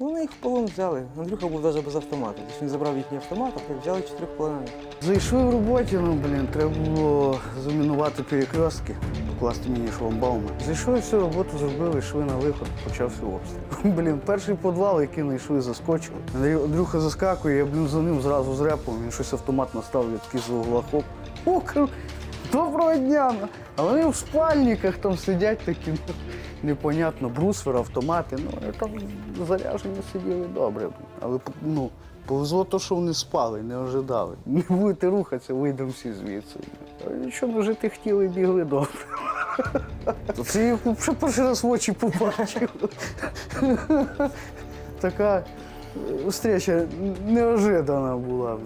Ну, Вони їх в полон взяли. Андрюха був навіть без автомата. Тобто він забрав їхній автомат, а так взяли чотирьох полонених. Зайшли в роботі, ну, блін, треба було замінувати перекрестки, покласти мені шламбауми. Зайшли, всю роботу зробили, йшли на виход, почався обстріл. Блін, перший підвал, який знайшли. Андрій- Андрюха заскакує, я, блін, за ним зразу з репом, він щось автомат настав, я такий з угла хоп. О, доброго дня! ну». А вони в спальниках там сидять такі, ну, непонятно, брусвер, автомати. Ну, і там заряжені сиділи добре. Але ну, повезло то, що вони спали, не ожидали. Не будете рухатися, вийдемо всі звідси. А Нічого, ну жити хотіли, бігли добре. Це я їх перший раз в очі побачив. Така е, встреча неожиданна була.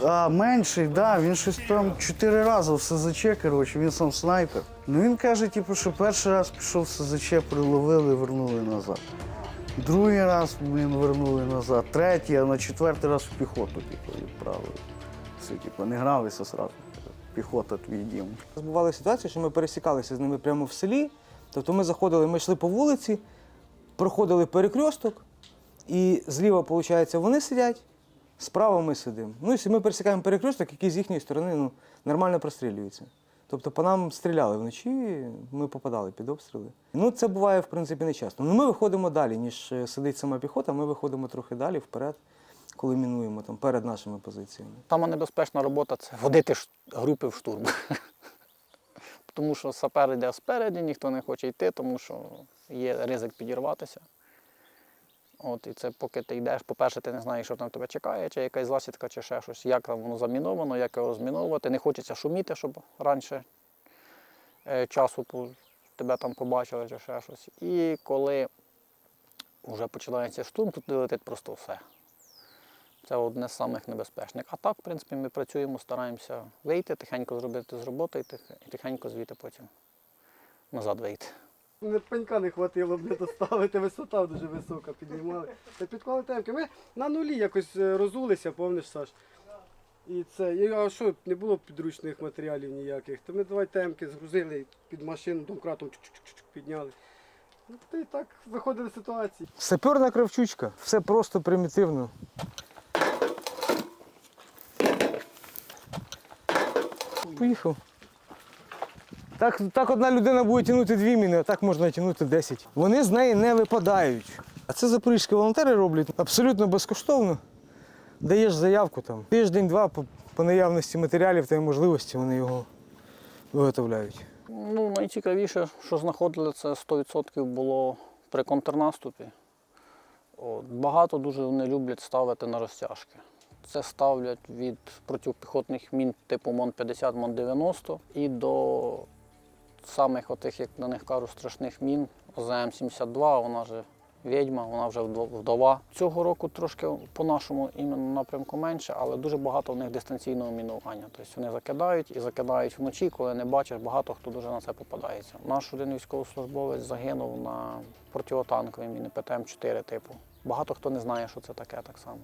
А менший, да, він щось там чотири рази в СЗЧ, коротше, він сам снайпер. Ну він каже, типу, що перший раз пішов в СЗЧ, приловили, вернули назад. Другий раз, блін, вернули назад. Третій, а на четвертий раз в піхоту, типу, відправили. Все, типу, не гралися одразу. Піхота твій дім. Бували ситуації, що ми пересікалися з ними прямо в селі. Тобто ми заходили, ми йшли по вулиці, проходили перекресток, і зліва, виходить, вони сидять, справа ми сидимо. Ну, і ми пересікаємо перекресток, який з їхньої сторони ну, нормально прострілюється. Тобто по нам стріляли вночі, ми попадали під обстріли. Ну, це буває, в принципі, не часто. Ну, ми виходимо далі, ніж е, сидить сама піхота, ми виходимо трохи далі, вперед, коли мінуємо там, перед нашими позиціями. Сама небезпечна робота це водити групи в штурм. Тому що сапер йде спереді, ніхто не хоче йти, тому що є ризик підірватися. От, і це поки ти йдеш, по-перше, ти не знаєш, що там тебе чекає, чи якась засідка, чи ще щось, як там воно заміновано, як його розміновувати. Не хочеться шуміти, щоб раніше е, часу тебе там побачили, чи ще щось. І коли вже починається штурм, тут летить просто все. Це одне з самих небезпечних. А так, в принципі, ми працюємо, стараємося вийти, тихенько зробити з роботи і тихенько звідти потім назад вийти. Не пенька не хватило б не доставити, висота дуже висока, піднімали. Та підклали темки. Ми на нулі якось е, розулися, помниш, Саш? І це, і, а що, не було підручних матеріалів ніяких. То ми давай темки згрузили під машину, домкратом підняли. Ну, та і так виходили з ситуації. Саперна кравчучка, все просто примітивно. Поїхав. Так, так одна людина буде тягнути дві міни, а так можна тягнути 10. Вони з неї не випадають. А це запорізькі волонтери роблять абсолютно безкоштовно. Даєш заявку там. Тиждень-два по, по наявності матеріалів та можливості вони його виготовляють. Ну, найцікавіше, що знаходили, це 100% було при контрнаступі. От, багато дуже вони люблять ставити на розтяжки. Це ставлять від протипіхотних мін типу МОН-50, МОН-90 і до самих отих, як на них кажуть, страшних мін ОЗМ-72, вона же відьма, вона вже вдова. Цього року трошки по нашому іменно напрямку менше, але дуже багато в них дистанційного мінування. Тобто вони закидають і закидають вночі, коли не бачиш, багато хто дуже на це попадається. Наш один військовослужбовець загинув на противотанковій міні ПТМ-4 типу. Багато хто не знає, що це таке так само.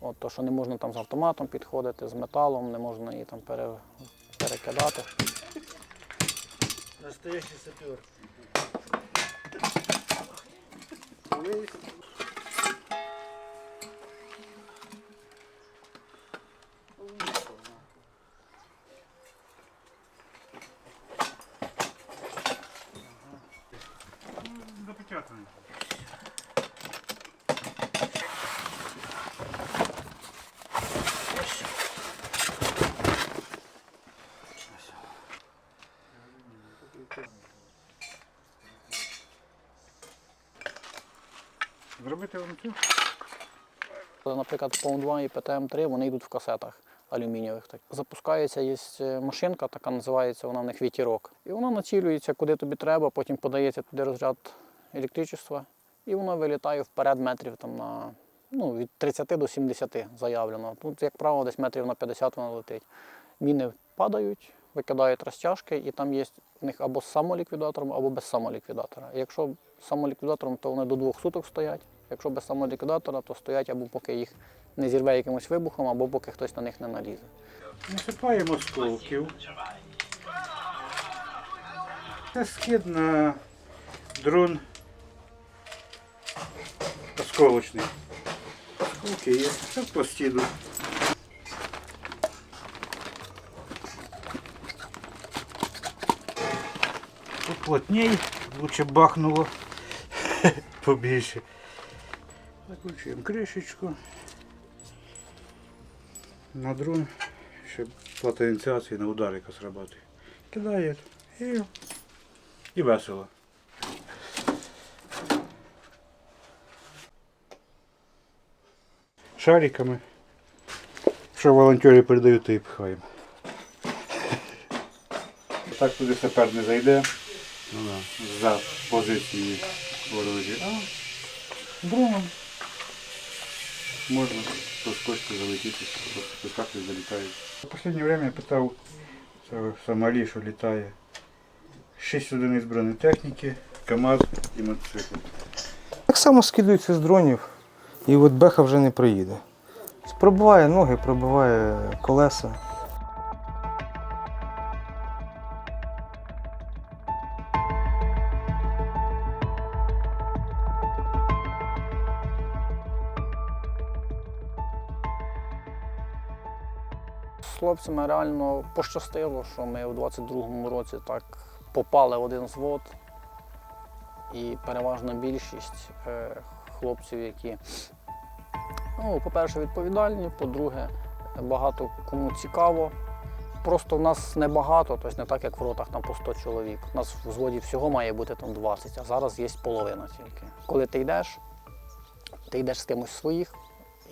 От, то, що не можна там з автоматом підходити, з металом, не можна її там пере, перекидати. Настоящий сапер. Цю? Наприклад, Пом 2 і ПТМ-3 вони йдуть в касетах алюмінієвих. Так. Запускається, є е, машинка, така називається, вона в них вітірок. І вона націлюється, куди тобі треба, потім подається туди розряд електричества, і воно вилітає вперед метрів там на ну, від 30 до 70 заявлено. Тут, як правило, десь метрів на 50 вона летить. Міни падають, викидають розтяжки, і там є в них або з самоліквідатором, або без самоліквідатора. Якщо з самоліквідатором, то вони до двох суток стоять. Якщо без самоліквідатора, то стоять або поки їх не зірве якимось вибухом, або поки хтось на них не налізе. Насипаємо осколків. Це скид на дрон Осколочний. Осколки є. Зараз по стіну. Поплотней, лучше бахнуло побільше. Закручуємо кришечку. На дрон, щоб плата ініціації на удар яка срабатує. Кидає і, і весело. Шариками. Що волонтери передають, то і пхаємо. Так туди сапер не зайде. Ну, да. За позиції ворожі. А дроном можна проскочити, залетіти, пускати залітають. В останнє время я питав це Сомалі, що літає. Шість одиниць бронетехніки, КАМАЗ і мотоцикл. Так само скидаються з дронів, і от беха вже не приїде. Пробиває ноги, пробиває колеса. Хлопцями реально пощастило, що ми у 22-му році так попали в один звод. І переважна більшість е, хлопців, які, ну, по-перше, відповідальні, по-друге, багато кому цікаво. Просто в нас небагато, тобто не так, як в ротах там по 100 чоловік. У нас в взводі всього має бути там 20, а зараз є половина тільки. Коли ти йдеш, ти йдеш з кимось своїх,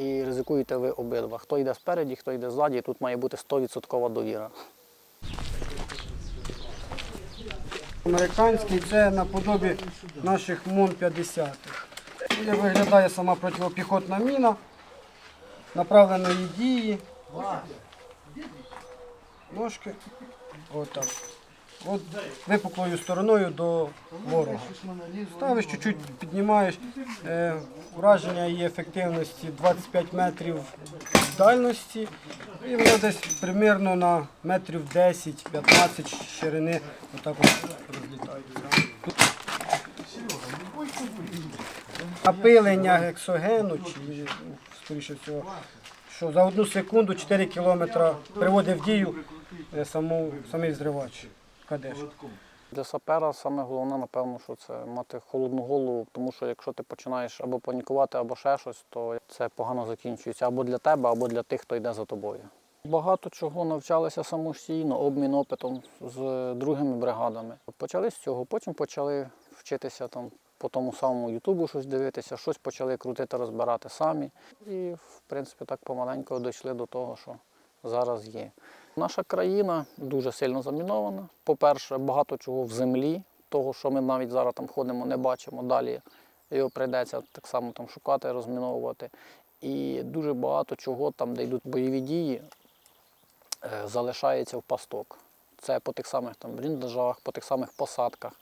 і ризикуєте ви обидва. Хто йде спереді, хто йде ззаді, тут має бути 100% довіра. Американський це наподобі наших МОН-50. Як виглядає сама протипіхотна міна направленої дії. Ножки. Отак. От випуклою стороною до ворога. Ставиш, чуть-чуть піднімаєш. Е, враження її ефективності 25 метрів дальності. І воно десь примерно на метрів 10-15 ширини отак от розлітається. Напилення гексогену, чи скоріше всього, що за одну секунду 4 кілометри приводить в дію е, саму, самий зривач Кадеш. Для сапера саме головне, напевно, що це мати холодну голову, тому що якщо ти починаєш або панікувати, або ще щось, то це погано закінчується або для тебе, або для тих, хто йде за тобою. Багато чого навчалися самостійно, обмін опитом з другими бригадами. Почали з цього, потім почали вчитися там по тому самому Ютубу щось дивитися, щось почали крутити, розбирати самі. І, в принципі, так помаленьку дійшли до того, що зараз є. Наша країна дуже сильно замінована. По-перше, багато чого в землі, того, що ми навіть зараз там ходимо, не бачимо. Далі його прийдеться так само там шукати, розміновувати. І дуже багато чого там, де йдуть бойові дії, е, залишається в пасток. Це по тих самих там бліндажах, по тих самих посадках.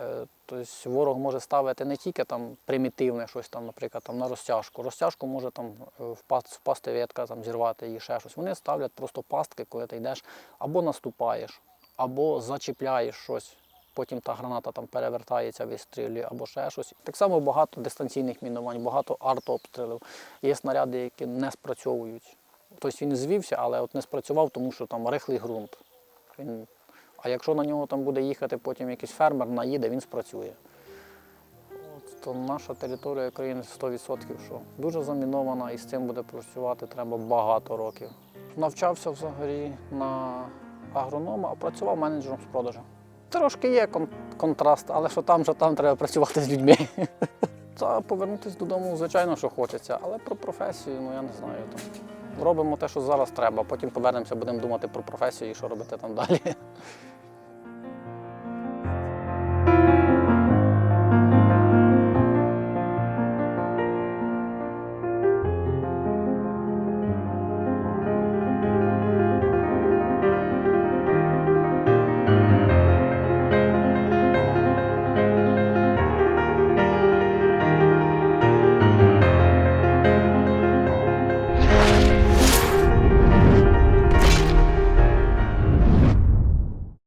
Е, Тобто ворог може ставити не тільки там примітивне щось там, наприклад, там на розтяжку. Розтяжку може там е, впасти, ветка, там зірвати її ще щось. Вони ставлять просто пастки, коли ти йдеш або наступаєш, або зачіпляєш щось. Потім та граната там перевертається, вистрілює або ще щось. Так само багато дистанційних мінувань, багато артобстрілів. Є снаряди, які не спрацьовують. Тобто він звівся, але от не спрацював, тому що там рихлий ґрунт. Він... А якщо на нього там буде їхати потім якийсь фермер, наїде, він спрацює. От, то наша територія країни 100%, що дуже замінована і з цим буде працювати треба багато років. Навчався взагалі на агронома, а працював менеджером з продажу. Трошки є кон- контраст, але що там, що там треба працювати з людьми. Та повернутися додому, звичайно, що хочеться, але про професію, ну я не знаю. Там. Робимо те, що зараз треба, потім повернемося, будемо думати про професію і що робити там далі.